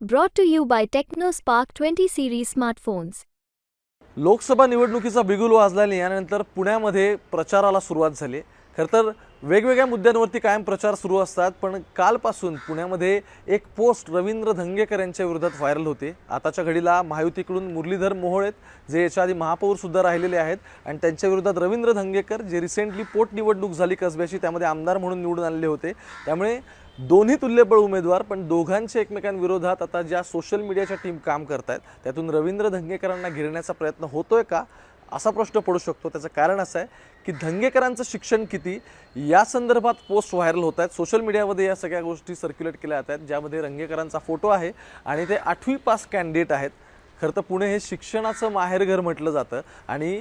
Brought to you by Tecno Spark twenty series smartphones Lok Sabha निवडणुकीचा बिगुल वाजल्याने यानंतर पुण्यामध्ये प्रचाराला सुरुवात झाली. खरं तर वेगवेगळ्या मुद्द्यांवरती कायम प्रचार सुरू असतात पण कालपासून पुण्यामध्ये एक पोस्ट रवींद्र धंगेकर यांच्या विरोधात व्हायरल होते. आताच्या घडीला महायुतीकडून मुरलीधर मोहोळ आहेत जे याच्या आधी महापौरसुद्धा राहिलेले आहेत आणि त्यांच्या विरोधात रवींद्र धंगेकर जे रिसेंटली पोटनिवडणूक झाली कसब्याची त्यामध्ये आमदार म्हणून निवडून आलेले होते. त्यामुळे दोन्ही तुल्यबळ उमेदवार पण दोघांच्या एकमेकांविरोधात आता ज्या सोशल मीडियाच्या टीम काम करतायत त्यातून रवींद्र धंगेकरांना घेरण्याचा प्रयत्न होतोय का? असा प्रश्न पडू शकतो. त्याचं कारण असं आहे की धंगेकरांचं शिक्षण किती या संदर्भात पोस्ट व्हायरल होत आहेत सोशल मीडियामध्ये या सगळ्या गोष्टी सर्क्युलेट केल्या जात आहेत ज्यामध्ये रंगेकरांचा फोटो आहे आणि ते आठवी पास कॅन्डिडेट आहेत. खरं तर पुणे हे शिक्षणाचं माहेरघर म्हटलं जातं आणि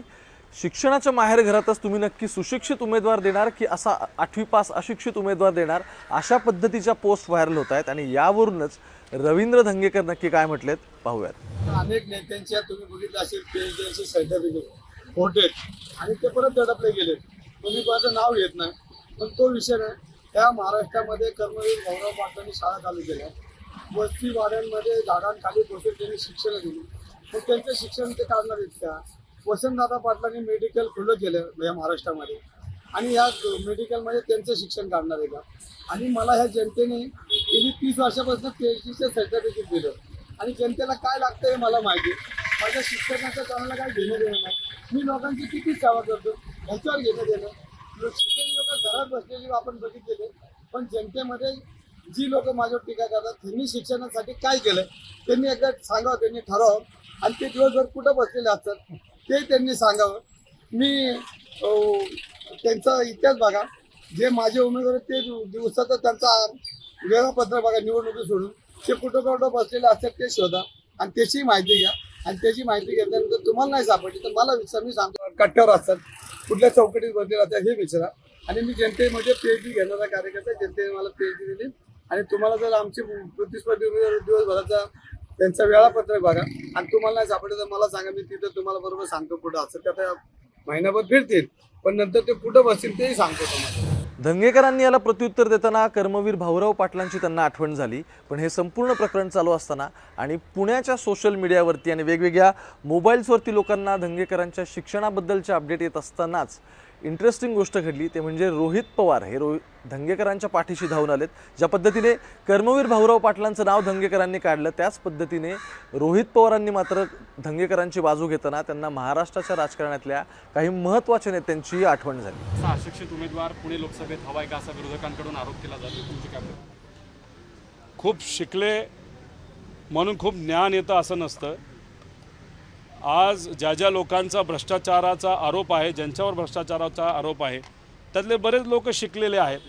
शिक्षणाच्या माहेरघरातच तुम्ही नक्की सुशिक्षित उमेदवार देणार की असा आठवी पास अशिक्षित उमेदवार देणार? अशा पद्धतीच्या पोस्ट व्हायरल होत आहेत आणि यावरूनच रवींद्र धंगेकर नक्की काय म्हटलेत? पाहूयात. अनेक नेत्यांच्या तुम्ही बघितलं असेल पीएचडीचे सर्टिफिकेट होते आणि ते परत दडपले गेले. तुम्ही माझं नाव येत नाही पण तो विषय नाही. त्या महाराष्ट्रामध्ये कर्मवीर गौरव पाटलांनी शाळा चालू केल्या. वस्ती वाड्यांमध्ये झाडांखाली बसून त्यांनी शिक्षण दिली. मग त्यांचं शिक्षण ते काढणार आहेत का? वसंतदादा पाटलांनी मेडिकल खुलं केलं या महाराष्ट्रामध्ये. आणि या मेडिकलमध्ये त्यांचं शिक्षण काढणार आहे का? आणि मला ह्या जनतेने गेली तीस वर्षापासून पी एच डीचं सर्टिफिकेट दिलं. आणि जनतेला काय लागतं हे मला माहिती आहे. माझ्या शिक्षणाचं कामाला काय घेणं देणं नाही. मी लोकांची किती सेवा करतो? ह्याच्यावर घेणं देणं शिक्षण लोक घरात बसलेली आपण बघितलेले. पण जनतेमध्ये जी लोक माझ्यावर टीका करतात त्यांनी शिक्षणासाठी काय केलं? त्यांनी एकदा सांगावं त्यांनी ठरवावं. आणि ते दिवसभर कुठं बसलेले असतात? ते त्यांनी सांगावं. मी त्यांचा इतिहास बघा. जे माझे उमेदवार ते दिव- त्यांचा वेळापत्र बघा निवडणुकी सोडून. ते कुठं कुठं बसलेले असतात ते शोधा. आणि त्याची माहिती घ्या. आणि त्याची माहिती घेतल्यानंतर तुम्हाला नाही सापडली तर मला विचार मी सांगतो. कट्ट्यावर असतात कुठल्या चौकटीत बसलेले असतात हे विचारा. आणि मी जनतेमध्ये पीएचडी घेणारा कार्यकर्ता जनतेने मला पीएचडी दिली. आणि तुम्हाला जर आमचे प्रतिस्पर्धी उमेदवार दिवसभराचा त्यांचं वेळापत्रक बघा. आणि तुम्हाला नाही सापडलं तर मला सांगा मी तिथं तुम्हाला बरोबर सांगतो कुठं. असं त्या त्या महिनाभर फिरतील पण नंतर ते कुठं बसतील तेही सांगतो तुम्हाला. धंगेकरांनी याला प्रत्युत्तर देताना कर्मवीर भाऊराव पाटलांची त्यांना आठवण झाली. पण हे संपूर्ण प्रकरण चालू असताना आणि पुण्याच्या सोशल मीडियावरती आणि वेगवेगळ्या मोबाईल्सवरती लोकांना धंगेकरांच्या शिक्षणाबद्दलचे अपडेट येत असतानाच इंटरेस्टिंग गोष्ट घडली ते म्हणजे रोहित पवार. हे रोहित धंगेकरांच्या पाठीशी धावून आलेत. ज्या पद्धतीने कर्मवीर भाऊराव पाटलांचं नाव धंगेकरांनी काढलं त्याच पद्धतीने रोहित पवारांनी मात्र धंगेकरांची बाजू घेताना त्यांना महाराष्ट्राच्या राजकारणातल्या काही महत्त्वाच्या नेत्यांची आठवण झाली. असा अशिक्षित उमेदवार पुणे लोकसभेत हवाय का असा विरोधकांकडून आरोप केला जातो तुमची काय? खूप शिकले म्हणून खूप ज्ञान येतं असं नसतं. आज ज्या ज्या लोकांचा भ्रष्टाचाराचा आरोप आहे ज्यांच्यावर भ्रष्टाचाराचा आरोप आहे त्यातले बरेच लोक शिकलेले आहेत.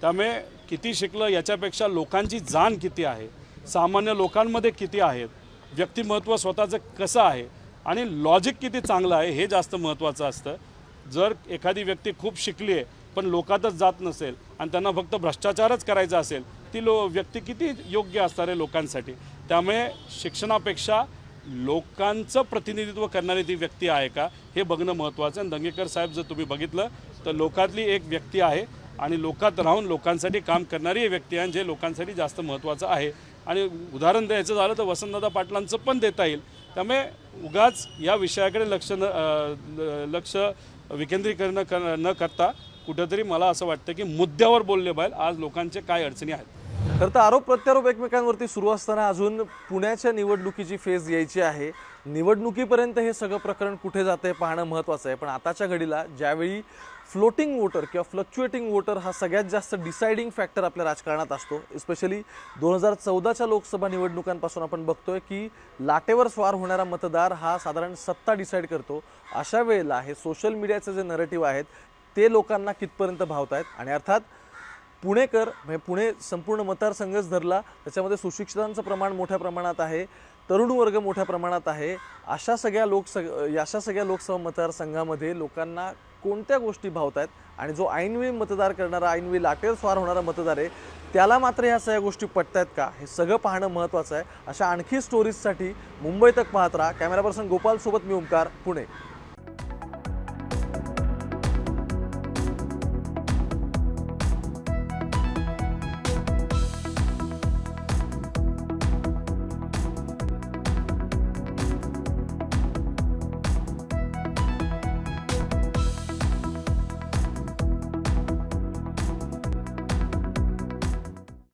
त्यामुळे किती शिकलं याच्यापेक्षा लोकांची जाण किती आहे सामान्य लोकांमध्ये किती आहेत व्यक्तिमत्व स्वतःचं कसं आहे आणि लॉजिक किती चांगलं आहे हे जास्त महत्त्वाचं असतं. जर एखादी व्यक्ती खूप शिकली आहे पण लोकातच जात नसेल आणि त्यांना फक्त भ्रष्टाचारच करायचा असेल ती लो व्यक्ती किती योग्य असणार आहे लोकांसाठी? त्यामुळे शिक्षणापेक्षा लोकांचं प्रतिनिधित्व करणारी ती व्यक्ती आहे का हे बघणं महत्त्वाचं आहे. आणि दंगेकर साहेब जर तुम्ही बघितलं तर लोकातली एक व्यक्ती आहे आणि लोकात राहून लोकांसाठी काम करणारी व्यक्ती आहे जे लोकांसाठी जास्त महत्त्वाचं आहे. आणि उदाहरण द्यायचं झालं तर वसंतदादा पाटलांचं पण देता येईल. त्यामुळे उगाच या विषयाकडे लक्ष न लक्ष विकेंद्रीकरण कर न करता कुठंतरी मला असं वाटतं की मुद्द्यावर बोलले पाहिजे. आज लोकांचे काय अडचणी आहेत? खरं तर आरोप प्रत्यारोप एकमेकांवरती सुरू असताना अजून पुण्याच्या निवडणुकीची फेज यायची आहे. निवडणुकीपर्यंत हे सगळं प्रकरण कुठे जाते पाहणं महत्त्वाचं आहे. पण आताच्या घडीला ज्यावेळी फ्लोटिंग वोटर किंवा फ्लक्च्युएटिंग वोटर हा सगळ्यात जास्त डिसाइडिंग फॅक्टर आपल्या राजकारणात असतो. स्पेशली दोन हजार चौदाच्या लोकसभा निवडणुकांपासून आपण बघतोय की लाटेवर स्वार होणारा मतदार हा साधारण सत्ता डिसाईड करतो. अशा वेळेला हे सोशल मीडियाचे जे नरेटिव्ह आहेत ते लोकांना कितपर्यंत भावत आहेत आणि अर्थात पुणेकर म्हणजे पुणे संपूर्ण मतदारसंघच धरला. त्याच्यामध्ये सुशिक्षितांचं प्रमाण मोठ्या प्रमाणात आहे. तरुण वर्ग मोठ्या प्रमाणात आहे. अशा सगळ्या लोकसग अशा सगळ्या लोकसभा मतदारसंघामध्ये लोकांना कोणत्या गोष्टी भावत आहेत आणि जो ऐनवेळी मतदार करणारा ऐनवेळी लाटेर स्वार होणारा मतदार आहे त्याला मात्र ह्या सगळ्या गोष्टी पटतायत का? हे सगळं पाहणं महत्त्वाचं आहे. अशा आणखी स्टोरीजसाठी मुंबई तक पाहत राहा. कॅमेरा पर्सन गोपालसोबत मी ओंकार पुणे.